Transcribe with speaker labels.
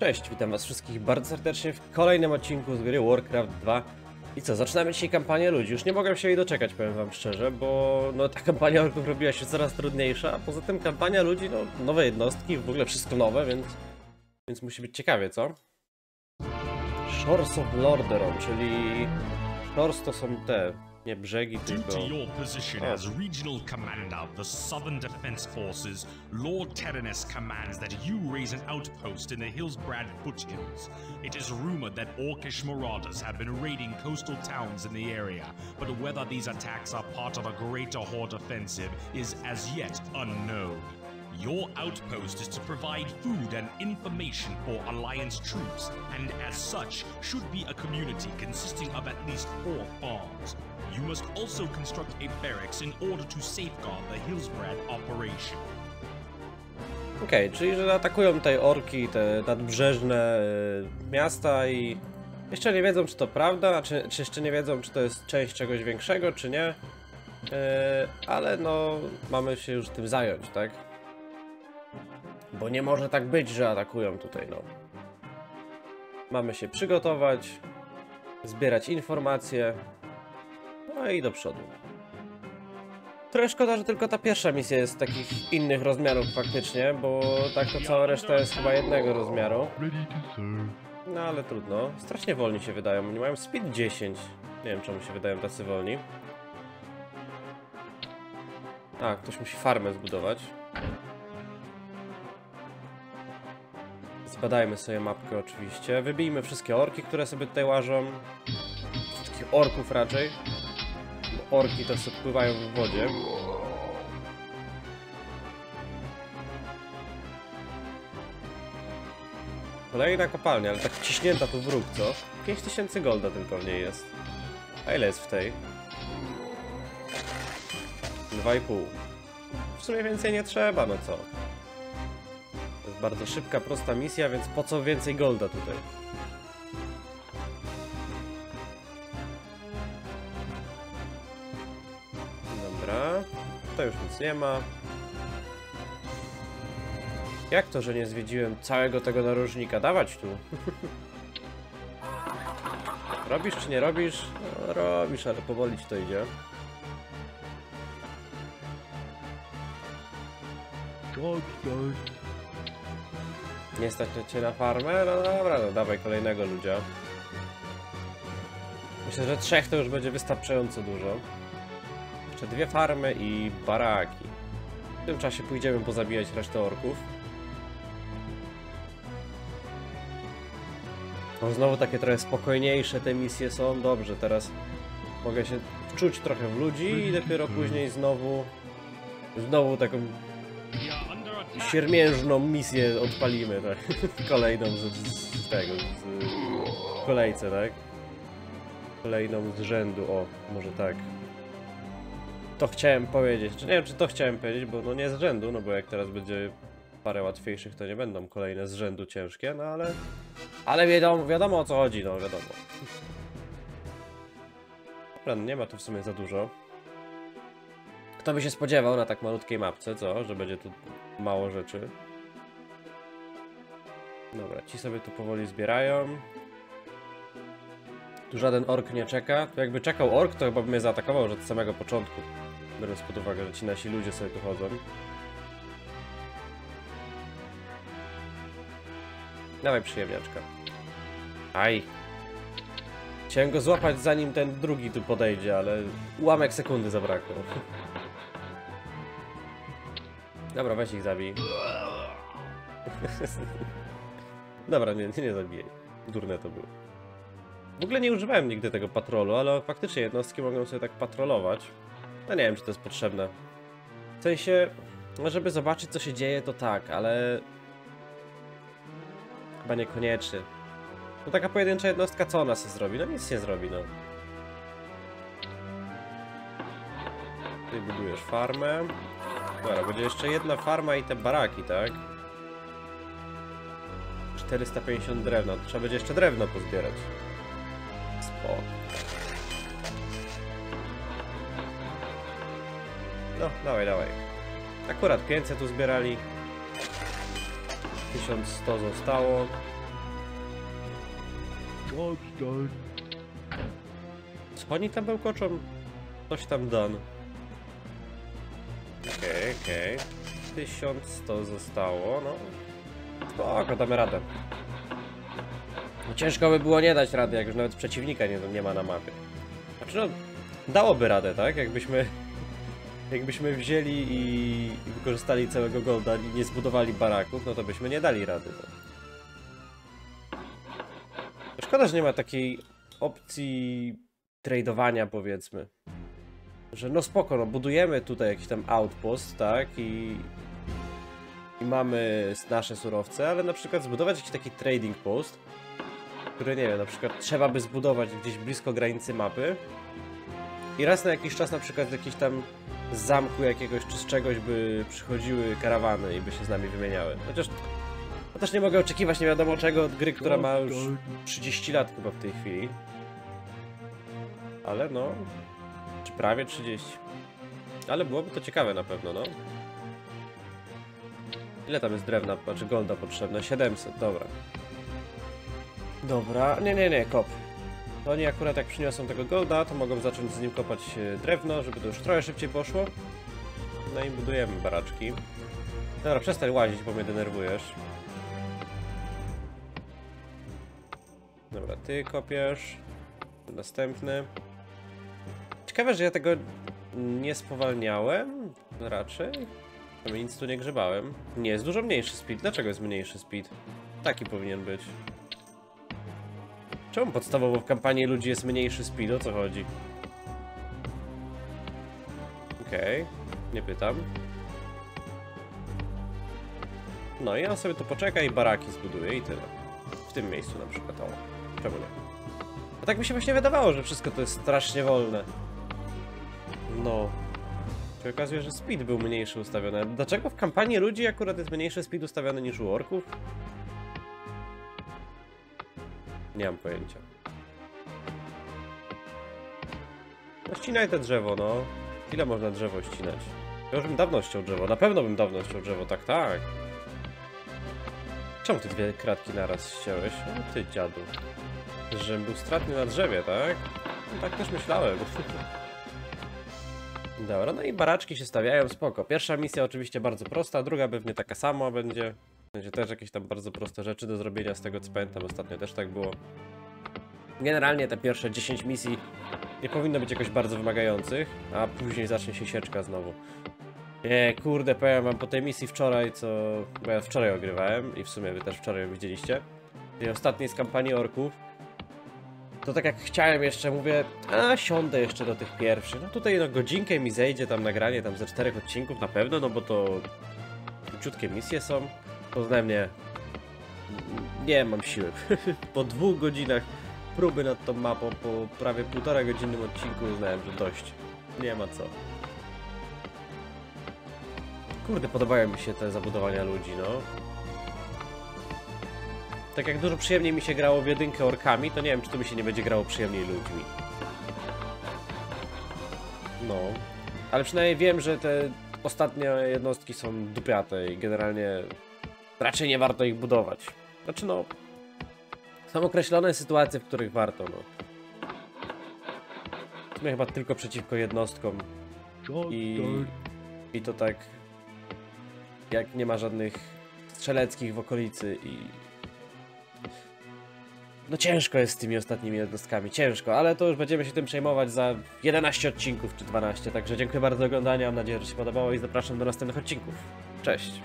Speaker 1: Cześć, witam was wszystkich bardzo serdecznie w kolejnym odcinku z gry Warcraft 2 I co, zaczynamy dzisiaj kampanię ludzi, już nie mogłem się jej doczekać, powiem wam szczerze, bo no ta kampania orków robiła się coraz trudniejsza, a poza tym kampania ludzi, no nowe jednostki, w ogóle wszystko nowe, więc, więc musi być ciekawie, co? Shores of Lordaeron, czyli Shores to są te, nie brzegi,
Speaker 2: Due
Speaker 1: tylko...
Speaker 2: to your position as regional commander of the Southern Defense Forces, Lord Terenas commands that you raise an outpost in the Hillsbrad foothills. It is rumored that orcish marauders have been raiding coastal towns in the area, but whether these attacks are part of a greater horde offensive is as yet unknown. Your outpost is to provide food and information for Alliance troops, and as such, should be a community consisting of at least four farms. You must also construct a barracks in order to safeguard the Hillsbrad operation.
Speaker 1: Okej, czyli że atakują tutaj orki, te nadbrzeżne y, miasta i jeszcze nie wiedzą, czy to prawda, czy, czy jeszcze nie wiedzą, czy to jest część czegoś większego, czy nie. Y, ale no, mamy się już tym zająć, tak? Bo nie może tak być, że atakują tutaj, no. Mamy się przygotować, zbierać informacje, no i do przodu. Trochę szkoda, że tylko ta pierwsza misja jest takich innych rozmiarów faktycznie, bo tak to cała reszta jest chyba jednego rozmiaru. No ale trudno. Strasznie wolni się wydają. Oni mają speed 10. Nie wiem czemu się wydają tacy wolni. A, ktoś musi farmę zbudować. Zbadajmy sobie mapkę oczywiście. Wybijmy wszystkie orki, które sobie tutaj łażą. Wszystkich orków raczej. Orki to sobie pływają w wodzie. Kolejna kopalnia, ale tak wciśnięta tu wróg, co? 5000 golda tylko w niej jest. A ile jest w tej? 2,5. W sumie więcej nie trzeba, no co? To jest bardzo szybka, prosta misja, więc po co więcej golda tutaj? To już nic nie ma. Jak to, że nie zwiedziłem całego tego narożnika? Dawać tu. robisz czy nie robisz? No, robisz, ale powoli ci to idzie. Nie stać cię na farmę? No dobra, no dawaj kolejnego ludzia. Myślę, że trzech to już będzie wystarczająco dużo. Jeszcze dwie farmy i baraki. W tym czasie pójdziemy pozabijać resztę orków. No znowu takie trochę spokojniejsze te misje są. Dobrze, teraz mogę się wczuć trochę w ludzi i dopiero później znowu znowu taką siermiężną misję odpalimy, tak? Kolejną z, z tego, z w kolejce, tak? Kolejną z rzędu, o, może tak. To chciałem powiedzieć, czy nie wiem, czy to chciałem powiedzieć, bo no nie z rzędu, no bo jak teraz będzie parę łatwiejszych, to nie będą kolejne z rzędu ciężkie, no ale... Ale wiadomo, wiadomo o co chodzi, no wiadomo. Dobra, no nie ma tu w sumie za dużo. Kto by się spodziewał na tak malutkiej mapce, co? Że będzie tu mało rzeczy. Dobra, ci sobie tu powoli zbierają. Tu żaden ork nie czeka. Tu jakby czekał ork, to chyba by mnie zaatakował już od samego początku. Biorąc pod uwagę, że ci nasi ludzie sobie tu chodzą. Dawaj przyjemniaczka. Aj. Chciałem go złapać zanim ten drugi tu podejdzie, ale ułamek sekundy zabrakło. Dobra, weź ich zabij. Dobra, nie, nie, nie zabijaj. Durne to było. W ogóle nie używałem nigdy tego patrolu, ale faktycznie jednostki mogą sobie tak patrolować. No nie wiem, czy to jest potrzebne. W sensie, no żeby zobaczyć co się dzieje, to tak, ale... Chyba niekoniecznie. No taka pojedyncza jednostka, co ona sobie zrobi? No nic nie zrobi, no. Tutaj budujesz farmę. Dobra, będzie jeszcze jedna farma i te baraki, tak? 450 drewna. Trzeba będzie jeszcze drewno pozbierać. Spoko. No, dawaj, dawaj. Akurat 500 tu zbierali. 1100 zostało. Co oni tam bełkoczą? Coś tam done. Okej, okej. 1100 zostało, no. Spoko, damy radę. No ciężko by było nie dać rady, jak już nawet przeciwnika nie, nie ma na mapie. Znaczy no, dałoby radę, tak? Jakbyśmy... Jakbyśmy wzięli i, wykorzystali całego golda i nie zbudowali baraków, no to byśmy nie dali rady. No. Szkoda, że nie ma takiej opcji tradowania, powiedzmy. Że no spoko, no budujemy tutaj jakiś tam outpost, tak? I, i mamy nasze surowce, ale na przykład zbudować jakiś taki trading post, który nie wiem, na przykład trzeba by zbudować gdzieś blisko granicy mapy i raz na jakiś czas na przykład z jakiejś tam z zamku jakiegoś czy z czegoś by przychodziły karawany i by się z nami wymieniały. Chociaż no też nie mogę oczekiwać nie wiadomo czego od gry, która ma już 30 lat chyba w tej chwili. Ale no, czy prawie 30. Ale byłoby to ciekawe na pewno, no. Ile tam jest drewna, znaczy golda potrzebne? 700, dobra. Dobra, nie, nie, nie, kop. To oni akurat jak przyniosą tego golda, to mogą zacząć z nim kopać e, drewno, żeby to już trochę szybciej poszło. No i budujemy baraczki. Dobra, przestań łazić, bo mnie denerwujesz. Dobra, ty kopiesz. Następny. Ciekawe, że ja tego nie spowalniałem. Raczej. Nic tu nie grzebałem. Nie, jest dużo mniejszy speed. Dlaczego jest mniejszy speed? Taki powinien być. Czemu podstawowo w kampanii ludzi jest mniejszy speed? O co chodzi? Okej, nie pytam. No i on sobie tu poczeka i baraki zbuduje i tyle. W tym miejscu na przykład, o. Czemu nie? A tak mi się właśnie wydawało, że wszystko to jest strasznie wolne. No. Się okazuje, że speed był mniejszy ustawiony. Dlaczego w kampanii ludzi akurat jest mniejszy speed ustawiony niż u orków? Nie mam pojęcia. No ścinaj te drzewo, no. Ile można drzewo ścinać? Ja już bym dawno ściął drzewo. Na pewno bym dawno ściął drzewo, tak, tak. Czemu ty dwie kratki naraz ściąłeś? O ty dziadu. Żebym był stratny na drzewie, tak? No, tak też myślałem. Dobra, no i baraczki się stawiają, spoko. Pierwsza misja oczywiście bardzo prosta, druga pewnie taka sama będzie. Będzie też jakieś tam bardzo proste rzeczy do zrobienia, z tego co pamiętam, ostatnio też tak było. Generalnie te pierwsze 10 misji nie powinno być jakoś bardzo wymagających, a później zacznie się sieczka znowu. Nie, kurde, powiem wam po tej misji wczoraj, co... bo ja wczoraj ogrywałem i w sumie wy też wczoraj ją widzieliście. Tej ostatniej z kampanii orków. To tak jak chciałem jeszcze, mówię, a siądę jeszcze do tych pierwszych. No tutaj no godzinkę mi zejdzie tam nagranie tam ze czterech odcinków na pewno, no bo to króciutkie misje są. Poznałem mnie. Nie mam siły. po dwóch godzinach próby nad tą mapą, po prawie półtora godzinnym odcinku uznałem, że dość. Nie ma co. Kurde, podobają mi się te zabudowania ludzi, no. Tak jak dużo przyjemniej mi się grało w jedynkę orkami, to nie wiem, czy to mi się nie będzie grało przyjemniej ludźmi. No. Ale przynajmniej wiem, że te ostatnie jednostki są dupiate i generalnie raczej nie warto ich budować. Znaczy no... Są określone sytuacje, w których warto, no. W sumie chyba tylko przeciwko jednostkom i, i to tak jak nie ma żadnych strzeleckich w okolicy i no ciężko jest z tymi ostatnimi jednostkami, ciężko, ale to już będziemy się tym przejmować za 11 odcinków czy 12, także dziękuję bardzo za oglądanie, mam nadzieję, że się podobało i zapraszam do następnych odcinków. Cześć!